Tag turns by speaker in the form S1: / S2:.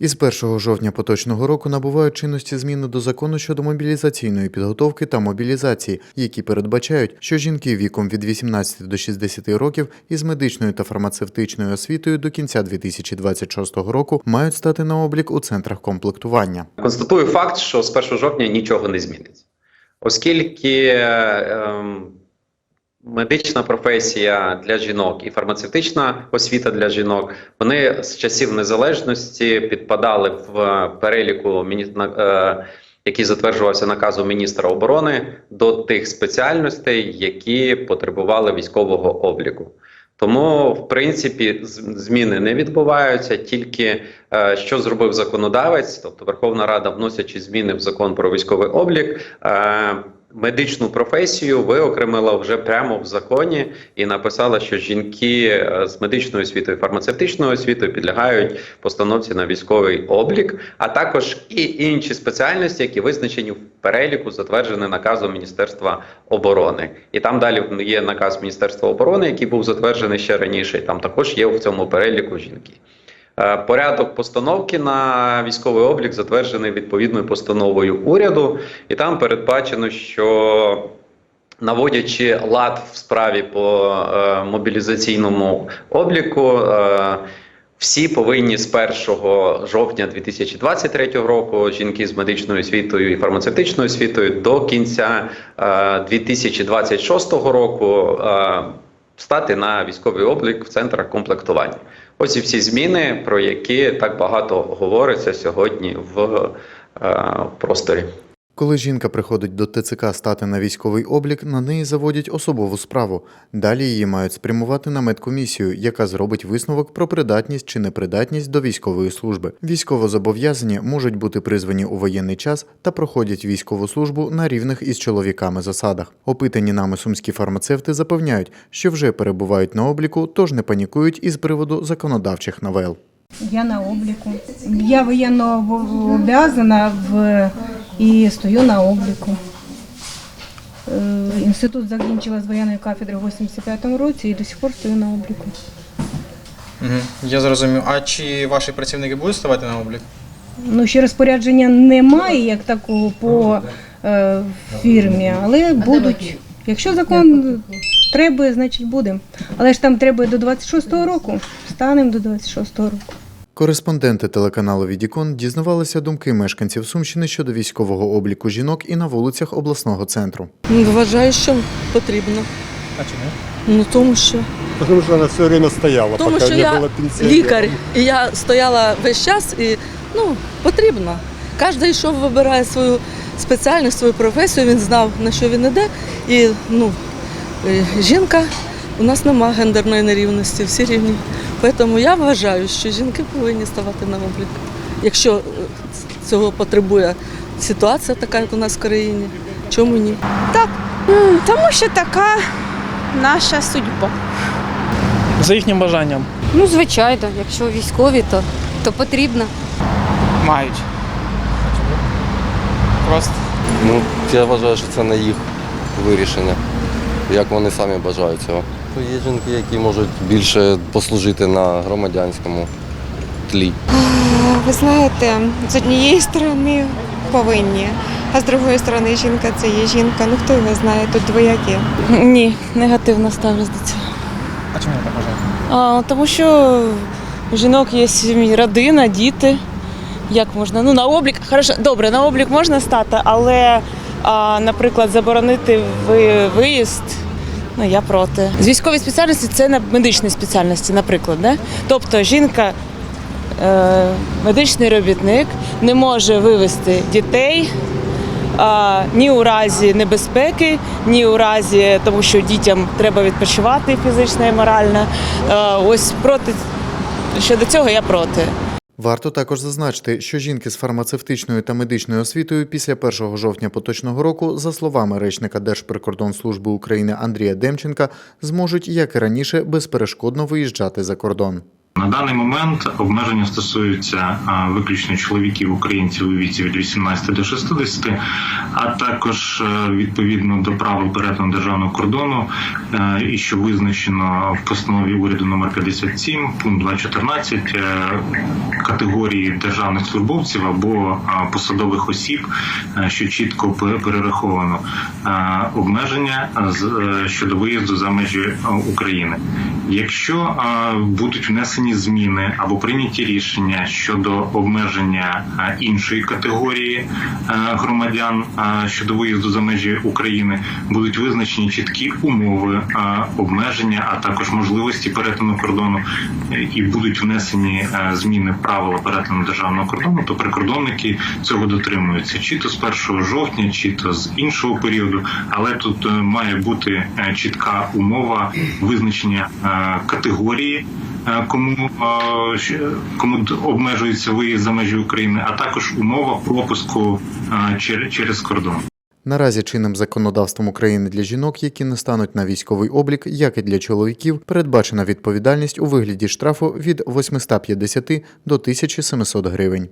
S1: Із 1 жовтня поточного року набувають чинності зміни до закону щодо мобілізаційної підготовки та мобілізації, які передбачають, що жінки віком від 18 до 60 років із медичною та фармацевтичною освітою до кінця 2026 року мають стати на облік у центрах комплектування.
S2: Констатую факт, що з 1 жовтня нічого не зміниться, оскільки ем, медична професія для жінок і фармацевтична освіта для жінок вони з часів незалежності підпадали в переліку е, який затверджувався наказом міністра оборони до тих спеціальностей, які потребували військового обліку. Тому, в принципі, зміни не відбуваються. Тільки е, що зробив законодавець, тобто Верховна Рада, вносячи зміни в закон про військовий облік. е, Медичну професію виокремила вже прямо в законі і написала, що жінки е, з медичною освітою, фармацевтичною освітою підлягають постановці на військовий облік, а також і інші спеціальності, які визначені в переліку, затверджений наказом Міністерства оборони. І там далі є наказ Міністерства оборони, який був затверджений ще раніше. І там також є в цьому переліку жінки. Е, Порядок постановки на військовий облік затверджений відповідною постановою уряду, і там передбачено, що наводячи лад в справі по е, мобілізаційному обліку. Е, всі повинні з 1 жовтня 2023 року жінки з медичною освітою і фармацевтичною освітою до кінця е, 2026 року стати на військовий облік в центрах комплектування. Ось і всі зміни, про які так багато говориться сьогодні в е, просторі.
S1: Коли жінка приходить до ТЦК стати на військовий облік, на неї заводять особову справу. Далі її мають спрямувати на медкомісію, яка зробить висновок про придатність чи непридатність до військової служби. Військовозобов'язані можуть бути призвані у воєнний час та проходять військову службу на рівних із чоловіками засадах. Опитані нами сумські фармацевти запевняють, що вже перебувають на обліку, тож не панікують із приводу законодавчих новел.
S3: Я на обліку. Я воєнно об- в і стою на обліку. Е, Інститут закінчила з воєнної кафедри в 85-му році і до сих пор стою на обліку.
S4: Я зрозумів. А чи ваші працівники будуть ставати на облік?
S3: Ну, ще розпорядження немає як такого по е, фірмі, але будуть. Якщо закон треба, значить будемо. Але ж там треба до 26-го року. Станемо до 26-го року.
S1: Кореспонденти телеканалу Відікон дізнавалися думки мешканців Сумщини щодо військового обліку жінок і на вулицях обласного центру.
S5: Ну, Вважаю, що потрібно.
S4: А чому?
S5: Ну тому що
S6: Потому что она все время стояла,
S5: тому
S6: пока
S5: що
S6: не
S5: я
S6: было пенсионера.
S5: лікар, і я стояла весь час, і ну потрібно. Кожен йшов, вибирає свою спеціальність, свою професію. Він знав на що він іде. І ну е, жінка у нас немає гендерної нерівності, всі рівні. Тому я вважаю, що жінки повинні ставати на облік. Якщо е, цього потребує ситуація така, як у нас в країні, чому ні?
S7: Так, Тому що така наша судьба.
S8: За їхнім бажанням
S9: Ну, звичайно, якщо військові, то, то потрібно.
S8: мають. Просто
S10: Ну, я вважаю, що це не їх вирішення, як вони самі бажають цього. Є жінки, які можуть більше послужити на громадянському тлі.
S7: Ви знаєте, з однієї сторони повинні, а з другої сторони жінка це є жінка. Ну хто його знає, тут двоякі.
S5: Ні, негативно ставлюсь до цього.
S8: а чому я так вважаю?
S5: А, тому що у жінок є сім'ї, родина, діти. Як можна? Ну, на облік, хорошо, добре, на облік можна стати, але, а, наприклад, заборонити виїзд. Ну, я проти. З військової спеціальності це на медичній спеціальності, наприклад. Да? Тобто жінка, е, медичний робітник, не може вивезти дітей а, ні у разі небезпеки, ні у разі тому, що дітям треба відпочивати фізично і морально. А, ось проти щодо цього я проти.
S1: Варто також зазначити, що жінки з фармацевтичною та медичною освітою після 1 жовтня поточного року, за словами речника Держприкордонслужби України Андрія Демченка, зможуть, як і раніше, безперешкодно виїжджати за кордон.
S11: На даний момент обмеження стосуються виключно чоловіків українців у віці від 18 до 60, а також е, відповідно до правил перетину державного кордону, е, і що визначено в постанові уряду номер 57, пункт 2.14, е, категорії державних службовців або посадових осіб, що чітко перераховано обмеження щодо виїзду за межі України. Якщо будуть внесені зміни або прийняті рішення щодо обмеження іншої категорії громадян щодо виїзду за межі України, будуть визначені чіткі умови обмеження, а також можливості перетину кордону, е, і будуть внесені е, зміни правила перетину державного кордону, то прикордонники цього дотримуються. Чи то з 1 жовтня, чи то з іншого періоду, але тут е, має бути чітка умова визначення категорії. е, Кому е, кому обмежується виїзд за межі України, а також умова пропуску е, чер- через кордон.
S1: Наразі чинним законодавством України для жінок, які не стануть на військовий облік, як і для чоловіків, передбачена відповідальність у вигляді штрафу від 850 до 1700 гривень.